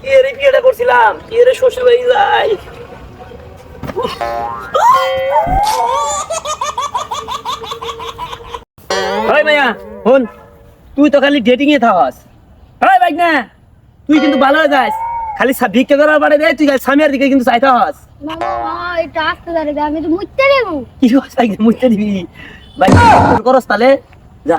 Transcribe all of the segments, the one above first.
কি এর বিয়েটা করছিলাম কি এর শ্বশুর বাড়ি যাই হয় মাইয়া হন তুই তো খালি ডেটিং এ থাকস হয় বাইক না তুই কিন্তু ভালো হয়ে যাস খালি ভিক্ষা করার বাড়ে দেয় তুই খালি স্বামীর দিকে কিন্তু চাইতে হস আমি তো মুইতে দেবো কি হস দিবি তোর করস তাহলে যা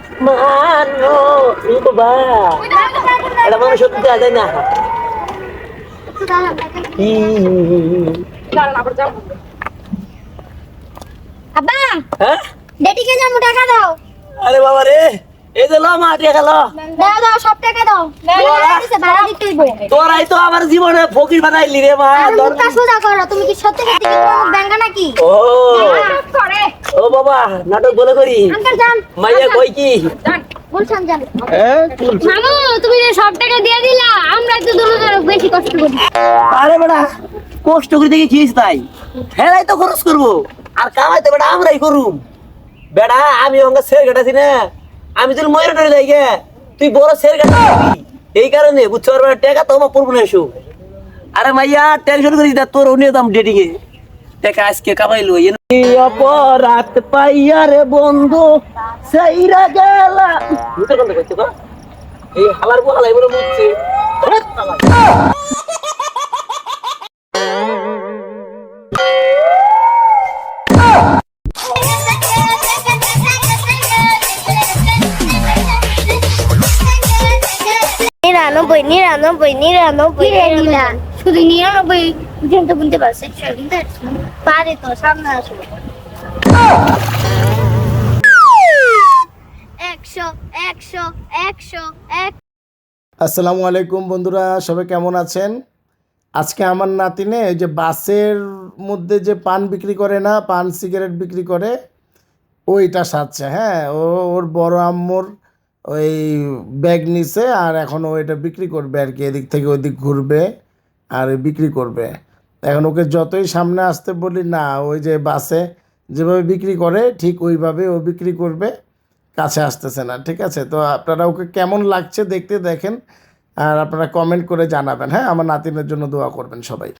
অঙ্গ মানো বা এটা মানুষ সত্যি দেওয়া যায় না আব্বা হ্যাঁ ডেটি কে যাব টাকা দাও আরে বাবা রে এই যে ল মাটি গেল। দাও দাও সব টাকা দাও। ভাড়া দিতে তোরাই তো আমার জীবনে ফকির বানাইলি রে মা আর সোজা করো তুমি কি সত্যি সত্যি কি তোমার ব্যাংকা নাকি? ও। করে ও বাবা নাটক বলে করি। আঙ্কেল যান মাইয়া কই কি? বলছেন যান। হ্যাঁ মামু তুমি সব টাকা দিয়ে দিলা আমরা তো দুজন বেশি কষ্ট করি। আরে বেটা কষ্ট করে দেখে কি হয়েছে তাই? হেলাই তো খরচ করব। আর কামাই তো বেটা আমরাই করুম। বেটা আমি অঙ্গা কাটাছি না। আমি তুই ময়ূর ধরে যাই তুই বড় শের এই কারণে বুঝতে আর বেটা টাকা তো আমার পড়ব না এসো আরে মাইয়া টেনশন করিস না, তোর উনিও দাম ডেটিং এ। টেকা আজকে কামাইলো এই অপরাধ পাইয়া রে বন্ধু, সেইরা গেলা এই হালার বলা লাগবে মুখছে নিরানব্বই নিরানব্বই নিরানব্বই। নিরা শুধু নিরানব্বই পর্যন্ত বুনতে পারছে। পারে তো সামনে আসবে একশো একশো একশো এক আসসালামু আলাইকুম বন্ধুরা সবাই কেমন আছেন? আজকে আমার নাতিনে যে বাসের মধ্যে যে পান বিক্রি করে না পান সিগারেট বিক্রি করে ওইটা সাজছে হ্যাঁ ও ওর বড় আম্মুর ওই ব্যাগ নিছে আর এখন ও এটা বিক্রি করবে আর কি, এদিক থেকে ওদিক ঘুরবে আর বিক্রি করবে। এখন ওকে যতই সামনে আসতে বলি, না, ওই যে বাসে যেভাবে বিক্রি করে, ঠিক ওইভাবে ও বিক্রি করবে, কাছে আসতেছে না, ঠিক আছে? তো আপনারা ওকে কেমন লাগছে দেখতে দেখেন আর আপনারা কমেন্ট করে জানাবেন হ্যাঁ? আমার নাতিনের জন্য দোয়া করবেন সবাই।